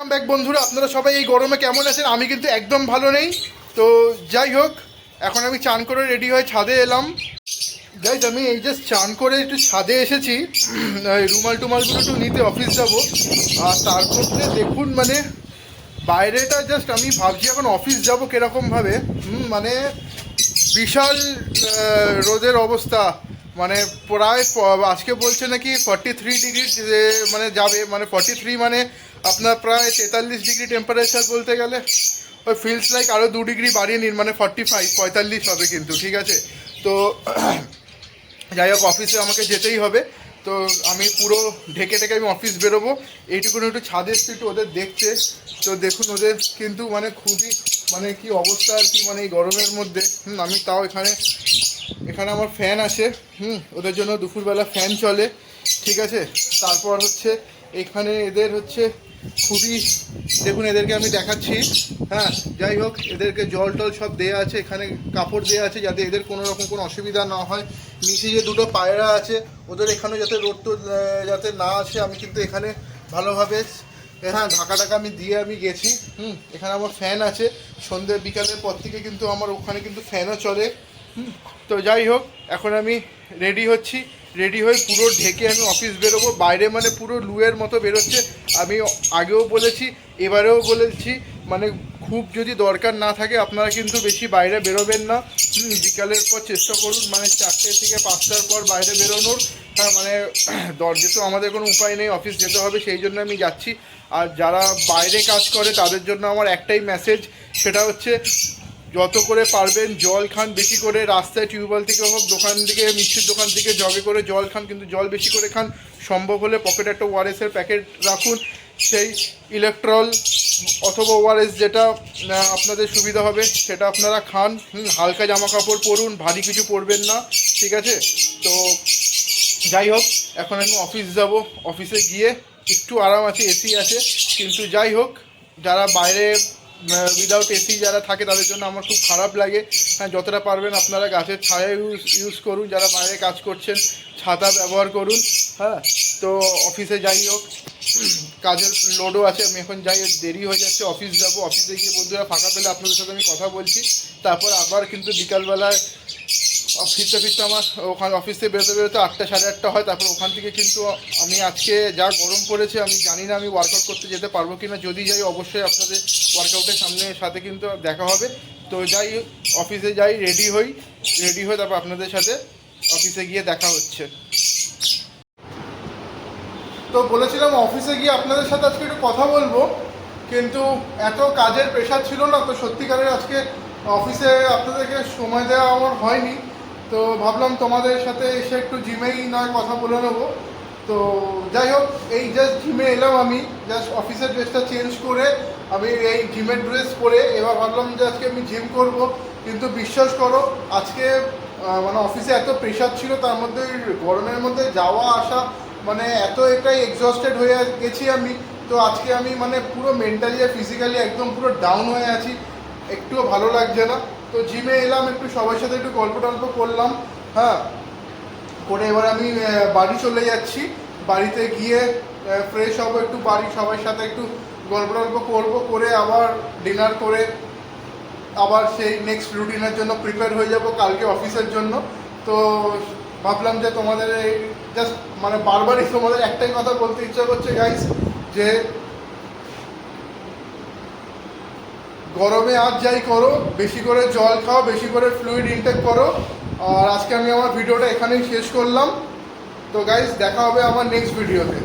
Back বন্ধুরা, আপনারা সবাই এই গরমে কেমন আছেন? আমি কিন্তু একদম ভালো নেই। তো যাই হোক, এখন আমি চান করে রেডি হয়ে ছাদে এলাম। গাইজ আমি এই জাস্ট চান করে একটু ছাদে এসেছি। রুমাল টুমালগুলো একটু নিতে অফিস যাব। আর তার দেখুন মানে বাইরেটা জাস্ট আমি ভাবছি এখন অফিস যাব কীরকমভাবে মানে বিশাল রোদের অবস্থা। মানে প্রায় আজকে বলছে নাকি ফর্টি থ্রি ডিগ্রি মানে যাবে মানে ফর্টি থ্রি মানে আপনার প্রায় তেতাল্লিশ ডিগ্রি টেম্পারেচার বলতে গেলে ওই ফিলস লাইক আরও দু ডিগ্রি বাড়িয়ে নিন মানে ফর্টি ফাইভ পঁয়তাল্লিশ হবে কিন্তু ঠিক আছে? তো যাই হোক অফিসে আমাকে যেতেই হবে। তো আমি পুরো ঢেকে ঢেকে আমি অফিস বেরোবো। এইটুকুনি একটু ছাদে এসছি একটু ওদের দেখছে। তো দেখুন ওদের কিন্তু মানে খুবই মানে কি অবস্থা আর কি মানে এই গরমের মধ্যে। হুম, আমি তাও এখানে এখানে আমার ফ্যান আছে। হুম ওদের জন্য দুপুরবেলা ফ্যান চলে ঠিক আছে? তারপর হচ্ছে এখানে এদের হচ্ছে খুবই দেখুন এদেরকে আমি দেখাচ্ছি। হ্যাঁ যাই হোক এদেরকে জল টল সব দেওয়া আছে এখানে কাপড় দেওয়া আছে যাতে এদের কোনো রকম কোনো অসুবিধা না হয়। নিচে যে দুটো পায়রা আছে ওদের এখানে যাতে রোদ টোদ যাতে না আসে আমি কিন্তু এখানে ভালোভাবে হ্যাঁ ঢাকা টাকা আমি দিয়ে আমি গেছি। হুম এখানে আমার ফ্যান আছে। সন্ধ্যে বিকালের পর থেকে কিন্তু আমার ওখানে কিন্তু ফ্যানও চলে। হুম, তো যাই হোক এখন আমি রেডি হচ্ছি। রেডি হয়ে পুরো ঢেকে আমি অফিস বেরোবো। বাইরে মানে পুরো লুয়ের মতো বেরোচ্ছে। আমি আগেও বলেছি, এবারেও বলেছি মানে খুব যদি দরকার না থাকে আপনারা কিন্তু বেশি বাইরে বেরোবেন না। বিকালের পর চেষ্টা করুন মানে চারটে থেকে পাঁচটার পর বাইরে বেরোনোর। হ্যাঁ মানে দরজে তো আমাদের কোনো উপায় নেই, অফিস যেতে হবে, সেই জন্য আমি যাচ্ছি। আর যারা বাইরে কাজ করে, তাদের জন্য আমার একটাই মেসেজ সেটা হচ্ছে যত করে পারবেন জল খান বেশি করে, রাস্তায় টিউবওয়েল থেকে হোক, দোকান থেকে, মিষ্টির দোকান থেকে জগে করে জল খান, কিন্তু জল বেশি করে খান। সম্ভব হলে পকেটে একটা ওয়ারেসের প্যাকেট রাখুন। সেই ইলেকট্রল অথবা ওয়ারেস যেটা আপনাদের সুবিধা হবে, সেটা আপনারা খান। হালকা জামা কাপড় পরুন, ভারী কিছু পরবেন না, ঠিক আছে? তো যাই হোক, এখন আমি অফিস যাব। অফিসে গিয়ে একটু আরাম আছে এসি আছে। কিন্তু যাই হোক, যারা বাইরে উইদাউট এসি যারা থাকে তাদের জন্য আমার খুব খারাপ লাগে। হ্যাঁ যতটা পারবেন আপনারা গাছের ছায়া ইউজ ইউজ করুন, যারা বাইরে কাজ করছেন, ছাতা ব্যবহার করুন হ্যাঁ। তো অফিসে যাই হোক, কাজের লোডও আছে, আমি এখন যাই, দেরি হয়ে যাচ্ছে অফিস যাব। অফিসে গিয়ে বন্ধুরা ফাঁকা পেলে আপনাদের সাথে আমি কথা বলছি। তারপর আবার কিন্তু বিকালবেলায় ফিরতে ফিরতে আমার ওখানে অফিস থেকে বেরোতে বেরোতে আটটা সাড়ে আটটা হয়, তারপর ওখান থেকে কিন্তু আমি আজকে যা গরম পড়েছে, আমি জানি না আমি ওয়ার্কআউট করতে যেতে পারব কি না যদি যাই, অবশ্যই আপনাদের ওয়ার্কআউটের সামনে সাথে কিন্তু দেখা হবে। তো যাই অফিসে যাই রেডি হই রেডি হয়ে তারপর আপনাদের সাথে অফিসে গিয়ে দেখা হচ্ছে। তো বলেছিলাম অফিসে গিয়ে আপনাদের সাথে আজকে একটু কথা বলব, কিন্তু এত কাজের প্রেশার ছিল না, তো সত্যিকারের আজকে অফিসে আপনাদেরকে সময় দেওয়া আমার হয়নি। তো ভাবলাম তোমাদের সাথে এসে একটু জিমেই নয় কথা বলে নেব। তো যাই হোক, এই জাস্ট জিমে এলাম আমি। জাস্ট অফিসের ড্রেসটা চেঞ্জ করে আমি এই জিমের ড্রেস পরে এবার ভাবলাম যে আজকে আমি জিম করব। কিন্তু বিশ্বাস করো, আজকে মানে অফিসে এত প্রেশার ছিল, তার মধ্যে গরমের মধ্যে যাওয়া, আসা মানে এত এটাই এক্সস্টেড হয়ে গেছি আমি। তো আজকে আমি মানে পুরো মেন্টালি আর ফিজিক্যালি একদম পুরো ডাউন হয়ে আছি। একটুও ভালো লাগছে না। তো জিমে এলাম, একটু সবার সাথে একটু গল্প টল্প করলাম। হ্যাঁ করে এবার আমি বাড়ি চলে যাচ্ছি। বাড়িতে গিয়ে ফ্রেশ হব একটু, বাড়ি সবার সাথে একটু গল্প টল্প করব, করে আবার ডিনার করে আবার সেই নেক্সট রুটিনের জন্য প্রিপেয়ার হয়ে যাব কালকে অফিসের জন্য। তো ভাবলাম যে তোমাদের এই জাস্ট মানে বারবারই তোমাদের একটাই কথা বলতে ইচ্ছা করছে গাইস যে গরমে আজ যাই করো, বেশি করে জল খাও, বেশি করে ফ্লুইড ইনটেক করো। আর আজকে আমি আমার ভিডিওটা এখানেই শেষ করলাম। তো গাইজ দেখা হবে আমার নেক্সট ভিডিওতে